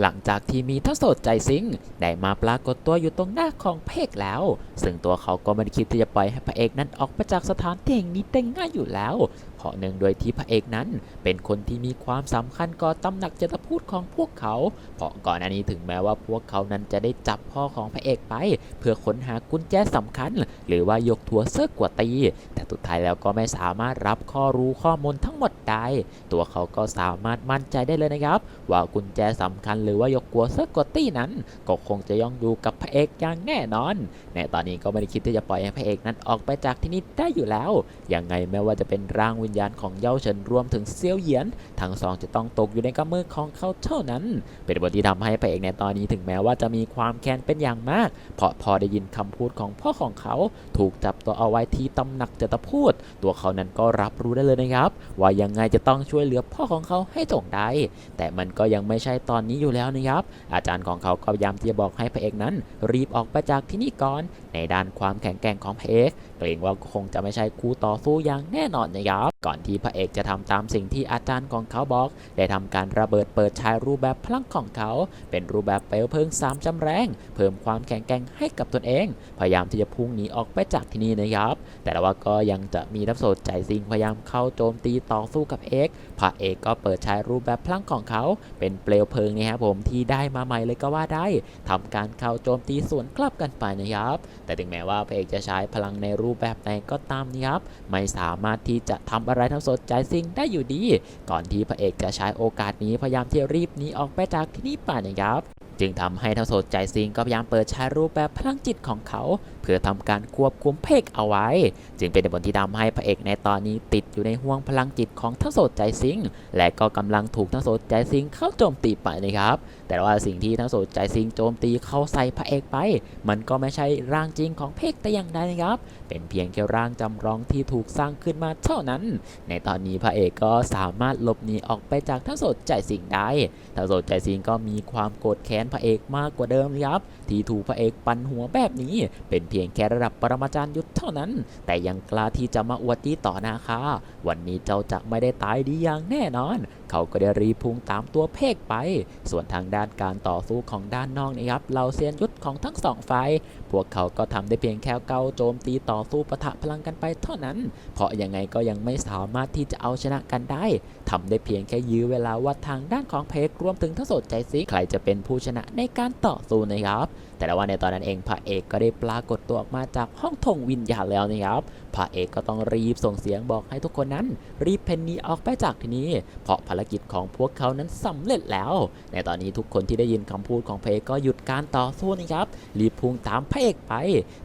หลังจากที่มีทัศโสดใจซิงได้มาปรากฏตัวอยู่ตรงหน้าของพระเอกแล้ว ซึ่งตัวเขาก็ไม่ได้คิดที่จะปล่อยให้พระเอกนั้นออกไปจากสถานที่แห่งนี้ได้ง่ายอยู่แล้ว ราะเนื่องโดยที่พระเอกนั้น เป็นคนที่มีความสำคัญก่อตำหนักจตพูดของพวกเขา เพราะก่อนอันนี้ถึงแม้ว่าพวกเขานั้นจะได้จับพ่อของพระเอกไป เพื่อค้นหากุญแจสำคัญ หรือว่ายกทัวเสื้อกวาตี แต่สุดท้ายแล้วก็ไม่สามารถรับข้อรู้ข้อมูลทั้งหมดได้ ตัวเขาก็สามารถมั่นใจได้เลยนะครับ ว่ากุญแจสำคัญหรือว่ายกกัวเซอร์กอตตี้นั้น ก็คงจะย่องอยู่กับพระเอกอย่างแน่นอน ในตอนนี้ก็ไม่ได้คิดที่จะปล่อยให้พระเอกนั้นออกไปจากที่นี่ได้อยู่แล้ว ยังไงแม้ว่าจะเป็นร่างวิญญาณของเย่าเฉินรวมถึงเซียวเหยียน ทั้งสองจะต้องตกอยู่ในกำมือของเขาเท่านั้น เป็นบทที่ทำให้พระเอกในตอนนี้ถึงแม้ว่าจะมีความแค้นเป็นอย่างมาก เพราะพอได้ยินคำพูดของพ่อของเขา ถูกจับตัวเอาไว้ที่ตำหนักเจตพูด ตัวเขานั้นก็รับรู้ได้เลยนะครับ ว่ายังไงจะต้องช่วยเหลือพ่อของเขาให้จงได้ แต่มันก็ยังไม่ใช่ตอนนี้อยู่แล้วนะครับ อาจารย์ของเขาก็พยายามที่จะบอกให้พระเอกนั้น รีบออกไปจากที่นี่ก่อน ในด้านความแข็งแกร่งของพระเอกเกรงว่าคงจะไม่ใช่คู่ต่อสู้อย่างแน่นอนนะครับก่อนที่พระเอกจะทำตามสิ่งที่อาจารย์ของเขาบอก ได้ทำการระเบิดเปิดใช้รูปแบบพลังของเขา เป็นรูปแบบเปลวเพลิงสามจำแรง เพิ่มความแข็งแกร่งให้กับตนเอง พยายามที่จะพุ่งหนีออกไปจากที่นี่นะครับ แต่ว่าก็ยังจะมีทัพโสดใจซิงพยายามเข้าโจมตีต่อสู้กับเอกพระเอกก็เปิดใช้รูปแบบพลังของเขา เป็นเปลวเพลิงนยครับผมที่ได้มาใหม่เลยก็ว่าได้ทำการเข้าโจมตีสวนกลับกันไปนะครับ แต่ถึงแม้ว่าพระเอกจะใช้พลังในรูปแบบไหนก็ตามนะครับ ไม่สามารถที่จะทำอะไรทั้งสดใจซิ่งได้อยู่ดี ก่อนที่พระเอกจะใช้โอกาสนี้พยายามที่รีบหนีออกไปจากที่นี่ไปนะครับ จึงทำให้ทั้งโสดใจซิงก็พยายามเปิดใช้รูปแบบพลังจิตของเขา เพื่อทำการควบคุมเพกเอาไว้ จึงเป็นผลที่ทำให้พระเอกในตอนนี้ติดอยู่ในห่วงพลังจิตของทั้งโสดใจซิงและก็กำลังถูกทั้งโสดใจซิงเข้าโจมตีไปนะครับแต่ว่าสิ่งที่ทั้งโสดใจซิงโจมตีเข้าใส่พระเอกไป มันก็ไม่ใช่ร่างจริงของเพกแต่อย่างใดนะครับ เป็นเพียงแค่ร่างจำลองที่ถูกสร้างขึ้นมาเท่านั้น ในตอนนี้พระเอกก็สามารถหลบหนีออกไปจากทั้งโสดใจซิงได้ทั้งโสดใจซิงก็มีความโกรธแค้นพระเอกมากกว่าเดิมครับ ที่ถูกพระเอกปั่นหัวแบบนี้ เป็นเพียงแค่ระดับปรมาจารย์ยุทธเท่านั้น แต่ยังกล้าที่จะมาอวดดีต่อหน้าค่ะวันนี้เจ้าจะไม่ได้ตายดีอย่างแน่นอนเขาก็ได้รีพุ่งตามตัวเพกไป ส่วนทางด้านการต่อสู้ของด้านนอกนะครับเหล่าเซียนยุทธของทั้งสองฝ่ายพวกเขาก็ทำได้เพียงแค่เกาโจมตีต่อสู้ปะทะพลังกันไปเท่านั้น เพราะยังไงก็ยังไม่สามารถที่จะเอาชนะกันได้ทำได้เพียงแค่ยื้อเวลาว่าทางด้านของเพกรวมถึงทั้งสดใจซิใครจะเป็นผู้ชนะในการต่อสู้นะครับแต่ว่าในตอนนั้นเองพระเอกก็ได้ปรากฏตัวออกมาจากห้องธงวิญญาณแล้วนะครับ พระเอกก็ต้องรีบส่งเสียงบอกให้ทุกคนนั้น รีบเพนนีออกไปจากที่นี้ เพราะภารกิจของพวกเขานั้นสำเร็จแล้ว ในตอนนี้ทุกคนที่ได้ยินคำพูดของพระเอกก็หยุดการต่อสู้นะครับรีบพุ่งตามพระเอกไป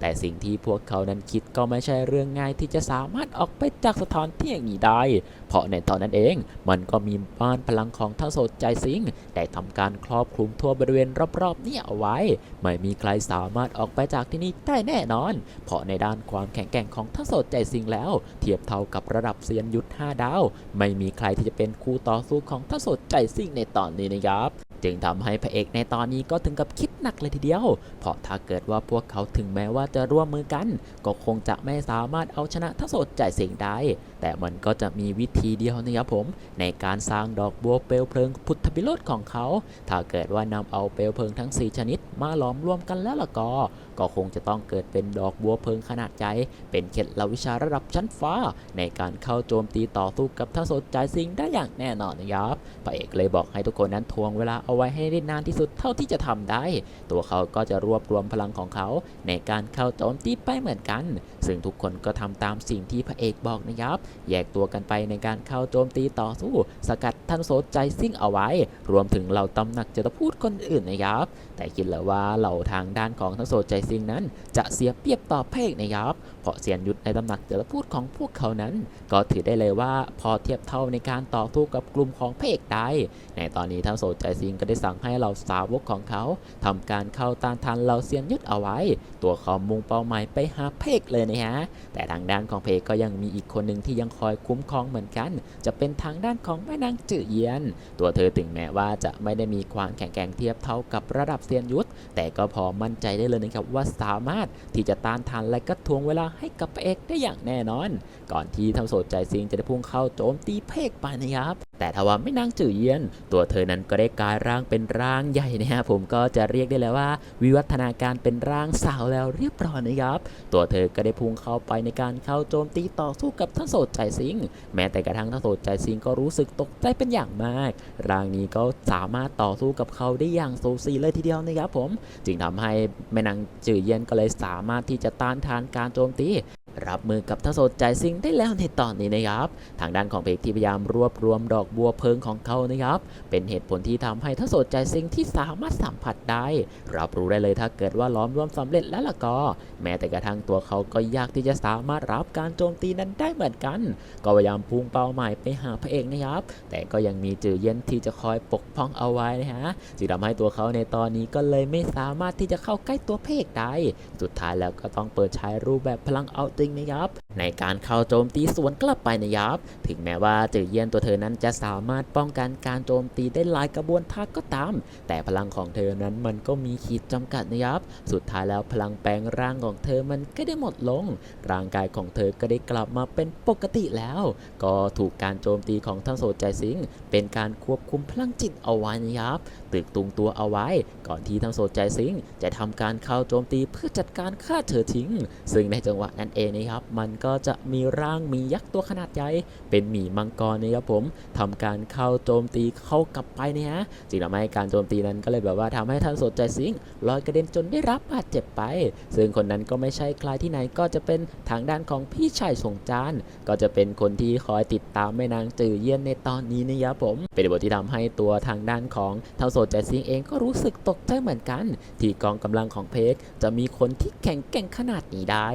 แต่สิ่งที่พวกเขานั้นคิดก็ไม่ใช่เรื่องง่ายที่จะสามารถออกไปจากสถานที่อย่างนี้ได้ เพราะในตอนนั้นเอง มันก็มีบ้านพลังของทั้งโสดใจซิงได้ทำการครอบคลุมทั่วบริเวณรอบๆนี่เอาไว้ ไม่มีใครสามารถออกไปจากที่นี่ได้แน่นอน เพราะในด้านความแข็งแกร่งของทั้งโสดใจซิงแล้ว เทียบเท่ากับระดับเซียนยุทธ5ดาว ไม่มีใครที่จะเป็นคู่ต่อสู้ของทั้งโสดใจซิงในตอนนี้นะครับ จึงทำให้พระเอกในตอนนี้ก็ถึงกับคิดหนักเลยทีเดียว เพราะถ้าเกิดว่าพวกเขาถึงแม้ว่าจะร่วมมือกัน ก็คงจะไม่สามารถเอาชนะทั้งสดใจเสียงได้แต่มันก็จะมีวิธีเดียวนะครับผม ในการสร้างดอกบัวเปลวเพลิงพุทธบิโรธของเขา ถ้าเกิดว่านำเอาเปลวเพลิงทั้ง 4 ชนิด มาล้อมรวมกันแล้วล่ะก็ ก็คงจะต้องเกิดเป็นดอกบัวเพลิงขนาดใหญ่เป็นเคล็ดลับวิชาระดับชั้นฟ้า ในการเข้าโจมตีต่อสู้กับทั้งสดใจซิงได้อย่างแน่นอนนะครับพระเอกเลยบอกให้ทุกคนนั้นทวงเวลาเอาไว้ให้ได้นานที่สุดเท่าที่จะทำได้ ตัวเขาก็จะรวบรวมพลังของเขาในการเข้าโจมตีไปเหมือนกัน ซึ่งทุกคนก็ทำตามสิ่งที่พระเอกบอกนะครับ แยกตัวกันไปในการเข้าโจมตีต่อสู้ สกัดท่านโสดใจซิ่งเอาไว้ รวมถึงเหล่าตำหนักจะพูดคนอื่นนะครับ แต่คิดแล้วว่าเหล่าทางด้านของทั้งโสดใจซิ่งนั้น จะเสียเปรียบต่อพระเอกนะครับ เพราะเสียนยุทธในตำหนักจะพูดของพวกเขานั้น ก็ถือได้เลยว่าพอเทียบเท่าในการต่อสู้กับกลุ่มของพระเอกได้ ในตอนนี้ทั้งโสดใจซิงก็ได้สั่งให้เหล่าสาวกของเขาทำการเข้าต้านทานเหล่าเซียนยุทธเอาไว้ ตัวเขามุ่งเป้าหมายไปหาเพกเลยนะฮะ แต่ทางด้านของเพกก็ยังมีอีกคนหนึ่งที่ยังคอยคุ้มครองเหมือนกัน จะเป็นทางด้านของแม่นางจื่อเยียน ตัวเธอถึงแม้ว่าจะไม่ได้มีความแข็งแกร่งเทียบเท่ากับระดับเซียนยุทธแต่ก็พอมั่นใจได้เลยนะครับว่าสามารถที่จะต้านทานและก็ทวงเวลาให้กับเอกได้อย่างแน่นอน ก่อนที่ทั้งโสดใจซิงจะได้พุ่งเข้าโจมตีเพกไปนะครับแต่ถ้าว่าไม่นางจื่อเยียน ตัวเธอนั้นก็ได้กลายร่างเป็นร่างใหญ่นะฮะผมก็จะเรียกได้เลยว่า วิวัฒนาการเป็นร่างสาวแล้วเรียบร้อยนะครับ ตัวเธอก็ได้พุ่งเข้าไปในการเข้าโจมตีต่อสู้กับทั้งโสดใจซิงแม้แต่กระทั่งทั้งโสดใจซิงก็รู้สึกตกใจเป็นอย่างมาก ร่างนี้ก็สามารถต่อสู้กับเขาได้อย่างโซซีเลยทีเดียวนะครับผม จึงทำให้แม่นางจือเยียนก็เลยสามารถที่จะต้านทานการโจมตี รับมือกับทั้งโสดใจซิงได้แล้วในตอนนี้นะครับ ทางด้านของเพกที่พยายามรวบรวมดอกบัวเพลิงของเขานะครับ เป็นเหตุผลที่ทำให้ทั้งโสดใจซิงที่สามารถสัมผัสได้ รับรู้ได้เลยถ้าเกิดว่าล้อมรวมสำเร็จแล้วล่ะก็ แม้แต่กระทั่งตัวเขาก็ยากที่จะสามารถรับการโจมตีนั้นได้เหมือนกัน ก็พยายามพุ่งเป้าหมายไปหาพระเอกนะครับ แต่ก็ยังมีจือเย็นที่จะคอยปกป้องเอาไว้นะฮะจึงทำให้ตัวเขาในตอนนี้ก็เลยไม่สามารถที่จะเข้าใกล้ตัวพระเอกได้ สุดท้ายแล้วก็ต้องเปิดใช้รูปแบบพลังเอาจริงนะครับในการเข้าโจมตีสวนกลับไปนะครับ ถึงแม้ว่าจือเยียนตัวเธอนั้นจะสามารถป้องกันการโจมตีได้หลายกระบวนท่าก็ตาม แต่พลังของเธอนั้นมันก็มีขีดจำกัดนะครับ สุดท้ายแล้วพลังแปลงร่างของเธอมันก็ได้หมดลง ร่างกายของเธอก็ได้กลับมาเป็นปกติแล้ว ก็ถูกการโจมตีของทั้งโสดใจสิงเป็นการควบคุมพลังจิตเอาไว้นะครับตึกตุงตัวเอาไว้ ก่อนที่ทั้งโสดใจสิงจะทำการเข้าโจมตีเพื่อจัดการฆ่าเธอทิ้ง ซึ่งในจังหวะนั้นเองนะครับมันก็จะมีร่างมียักษ์ตัวขนาดใหญ่เป็นหมีมังกรนะครับผมทำการเข้าโจมตีเข้ากลับไปนะฮะจึงทำให้การโจมตีนั้นก็เลยแบบว่าทำให้ท่านโสดใจสิงลอยกระเด็นจนได้รับบาดเจ็บไป ซึ่งคนนั้นก็ไม่ใช่ใครที่ไหนก็จะเป็นทางด้านของพี่ชายสงจานก็จะเป็นคนที่คอยติดตามแม่นางจือเยี่ยนในตอนนี้นะครับผม เป็นบทที่ทำให้ตัวทางด้านของท่าโสดใจซิงเองก็รู้สึกตกใจเหมือนกัน ที่กองกำลังของเพกจะมีคนที่แข็งแกร่งขนาดนี้ได้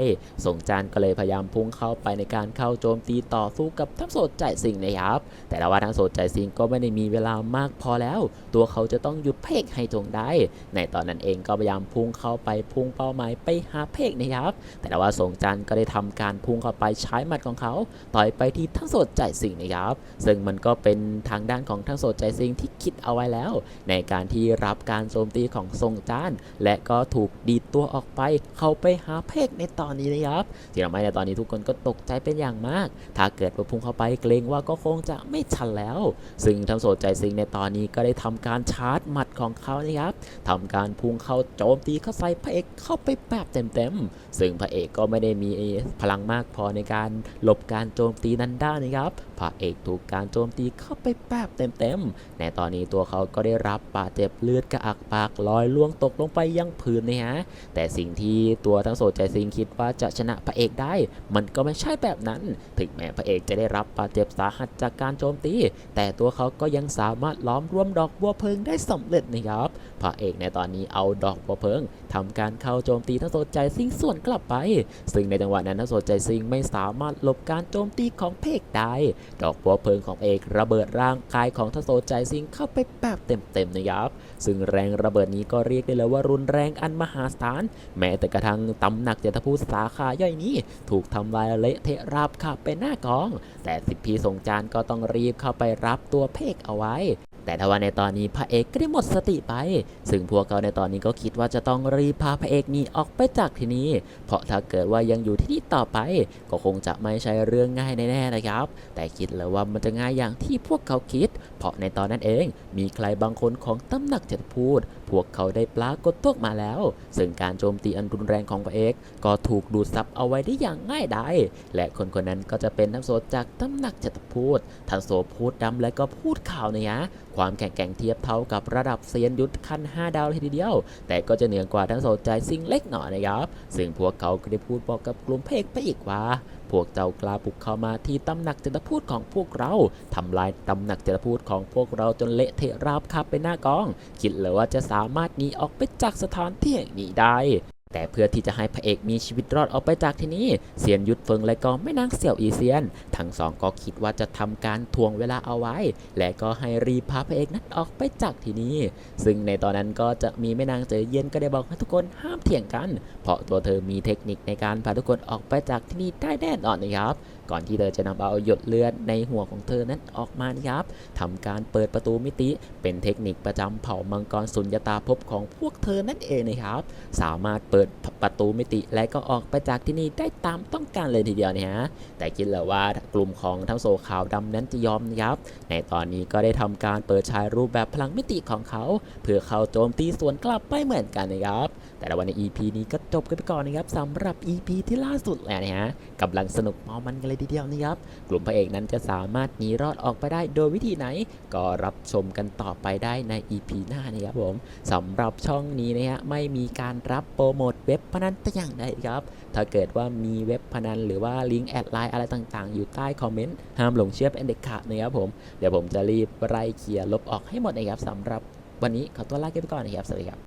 สงจานก็เลยพยายามพุ่งเข้าไปในการเข้าโจมตีต่อสู้กับทั้งโสดใจซิงนะครับ แต่ละว่าทั้งโสดใจซิงก็ไม่ได้มีเวลามากพอแล้ว ตัวเขาจะต้องหยุดเพกให้จงได้ ในตอนนั้นเองก็พยายามพุ่งเข้าไปพุ่งเป้าหมายไปหาเพกนะครับ แต่ละว่าสงจานก็ได้ทำการพุ่งเข้าไปใช้หมัดของเขา ต่อยไปที่ทั้งโสดใจสิงนะครับ ซึ่งมันก็เป็นทางด้านของทั้งโสดใจสิงที่คิดเอาไว้แล้ว ในการที่รับการโจมตีของทรงจานและก็ถูกดีดตัวออกไปเข้าไปหาเพกในตอนนี้นะครับทีทำให้ในตอนนี้ทุกคนก็ตกใจเป็นอย่างมาก ถ้าเกิดว่าพุ่งเข้าไปเกรงว่าก็คงจะไม่ทันแล้ว ซึ่งทั้งโสดใจสิงในตอนนี้ก็ได้ทำการชาร์จหมัดของเขานะครับทำการพุ่งเข้าโจมตีเข้าใส่พระเอกเข้าไปแบบเต็มๆ ซึ่งพระเอกก็ไม่ได้มีพลังมากพอในการหลบการโจมตีนั้นได้นะครับ ระเอกถูกการโจมตีเข้าไปแบบเต็มๆ ในตอนนี้ตัวเขาก็ได้รับบาดเจ็บเลือดกระอักปากลอยล่วงตกลงไปยังพื้นนะฮะ แต่สิ่งที่ตัวทั้งโสดใจซิงคิดว่าจะชนะพระเอกได้ มันก็ไม่ใช่แบบนั้น ถึงแม้พระเอกจะได้รับบาดเจ็บสาหัสจากการโจมตี แต่ตัวเขาก็ยังสามารถล้อมรวมดอกบัวเพลิงได้สำเร็จนะครับ พระเอกในตอนนี้เอาดอกบัวเพลิงทำการเข้าโจมตีทั้งโสดใจซิงส่วนกลับไป ซึ่งในจังหวะนั้นทั้งโสดใจซิงไม่สามารถหลบการโจมตีของเพกได้ดอกบัวเพลิงของเอกระเบิดร่างกายของทัศโซใจซิงเข้าไปแบบเต็มๆนะครับ ซึ่งแรงระเบิดนี้ก็เรียกได้เลยว่ารุนแรงอันมหาศาล แม้แต่กระทั่งตำหนักเจตพูดสาขาย่อยนี้ ถูกทำลายเละเทะราบคาบเป็นหน้ากอง แต่สิบพีสงจานก็ต้องรีบเข้าไปรับตัวเพกเอาไว้ แต่ถ้าว่าในตอนนี้พระเอกก็ได้หมดสติไป ซึ่งพวกเขาในตอนนี้ก็คิดว่าจะต้องรีพาพระเอกหนีออกไปจากที่นี่เพราะถ้าเกิดว่ายังอยู่ที่นี่ต่อไป ก็คงจะไม่ใช่เรื่องง่ายแน่ๆนะครับ แต่คิดเลยว่ามันจะง่ายอย่างที่พวกเขาคิด เพราะในตอนนั้นเอง มีใครบางคนของตำหนักเจตพูด พวกเขาได้ปรากฏตัวมาแล้ว ซึ่งการโจมตีอันรุนแรงของพระเอกก็ถูกดูดซับเอาไว้ได้อย่างง่ายดายและคนคนนั้นก็จะเป็นทั้งโสจากตำหนักเจตพูดทั้งโสพูดดำและก็พูดข่าวนะยะความแข็งแกร่งเทียบเท่ากับระดับเซียนยุทธขั้น 5 ดาวเลยทีเดียว แต่ก็จะเหนือกว่าทั้งโสใจซิงเล็กหน่อยนะครับซึ่งพวกเขาก็ได้พูดบอกกับกลุ่มเพกไปอีกว่าพวกเจ้ากล้าบุกเข้ามาที่ตำหนักเจตพูดของพวกเราทำลายตำหนักเจตพูดของพวกเราจนเละเทะราบคาบไปหน้ากอง คิดเลยว่าจะสามารถหนีออกไปจากสถานที่แห่งนี้ได้ แต่เพื่อที่จะให้พระเอกมีชีวิตรอดออกไปจากที่นี่เซียนยุทธเฟิงและก็แม่นางเสี่ยวอีเซียน ทั้งสองก็คิดว่าจะทำการทวงเวลาเอาไว้ และก็ให้รีพาพระเอกนั้นออกไปจากที่นี่ซึ่งในตอนนั้นก็จะมีแม่นางเจอเย็นก็ได้บอกให้ทุกคนห้ามเถียงกัน เพราะตัวเธอมีเทคนิคในการพาทุกคนออกไปจากที่นี่ได้แน่นอนนะครับก่อนที่เธอจะนำเอาหยดเลือดในหัวของเธอนั้นออกมานะครับทำการเปิดประตูมิติเป็นเทคนิคประจำเผ่ามังกรสุญญตาภพของพวกเธอนั่นเองนะครับ สามารถเปิดดประตูมิติ และก็ออกไปจากที่นี่ได้ตามต้องการเลยทีเดียวนะฮะ แต่คิดเลยว่ากลุ่มของทั้งโซขาวดำนั้นจะยอมยับ ในตอนนี้ก็ได้ทำการเปิดฉายรูปแบบพลังมิติของเขา เพื่อเข้าโจมตีสวนกลับไปเหมือนกันนะครับ แต่ในวันใน EP นี้ก็จบกันไปก่อนนะครับสำหรับ EP ที่ล่าสุดแล้วนะฮะกำลังสนุกมามันกันเลยทีเดียวนะครับ กลุ่มพระเอกนั้นจะสามารถหนีรอดออกไปได้โดยวิธีไหน ก็รับชมกันต่อไปได้ใน EP หน้านะครับผมสำหรับช่องนี้นะฮะไม่มีการรับโปรโมทเว็บพนันแต่อย่างใดครับ ถ้าเกิดว่ามีเว็บพนันหรือว่าลิงก์แอดไลน์อะไรต่างๆ อยู่ใต้คอมเมนต์ห้ามหลงเชื่อเป็นเด็ดขาดนะครับผม เดี๋ยวผมจะรีบไล่เคลียร์ลบออกให้หมดนะครับสำหรับวันนี้ขอตัวลาไปก่อนนะครับ สวัสดีครับ